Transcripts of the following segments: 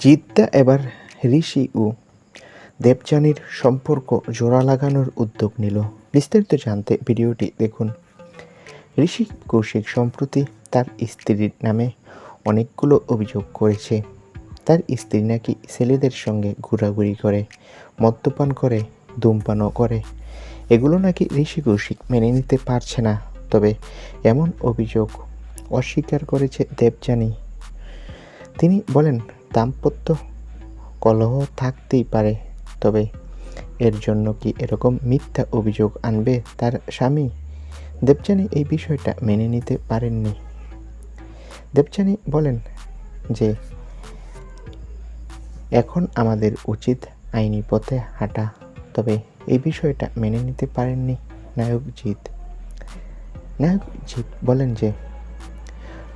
জিদ্দা এবার ঋষি ও দেবযানীর সম্পর্ক জোড়া লাগানোর উদ্যোগ নিল। বিস্তারিত জানতে ভিডিওটি দেখুন। ঋষি কৌশিক সম্প্রতি তার স্ত্রীর নামে অনেকগুলো অভিযোগ করেছে। তার স্ত্রী নাকি ছেলেদের সঙ্গে ঘোরাঘুরি করে, মদ্যপান করে, ধূমপানও করে। এগুলো নাকি ঋষি কৌশিক মেনে নিতে পারছে না। তবে এমন অভিযোগ অস্বীকার করেছে দেবযানী। তিনি বলেন দাম্পত্য কলহ থাকতেই পারে, তবে এর জন্য কি এরকম মিথ্যা অভিযোগ আনবে তার স্বামী? দেবযানী এই বিষয়টা মেনে নিতে পারেননি। দেবযানী বলেন যে, এখন আমাদের উচিত আইনি পথে হাঁটা, তবে এই বিষয়টা মেনে নিতে পারেননি নায়ক জিৎ নায়ক জিৎ বলেন যে,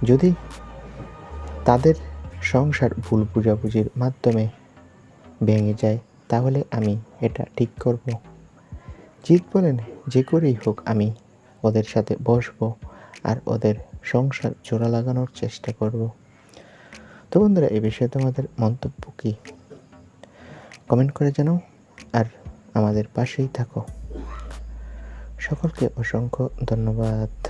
যদি তাদের সংসার ভুল বুঝাবুঝির মাধ্যমে ভেঙে যায়, তাহলে আমি এটা ঠিক করব। জিৎ বলেন, যে করেই হোক আমি ওদের সাথে বসবো আর ওদের সংসার জোড়া লাগানোর চেষ্টা করব। তো বন্ধুরা এই বিষয়ে তোমাদের মন্তব্য কী? কমেন্ট করে জানাও আর আমাদের পাশেই থাকো। সকলকে অসংখ্য ধন্যবাদ।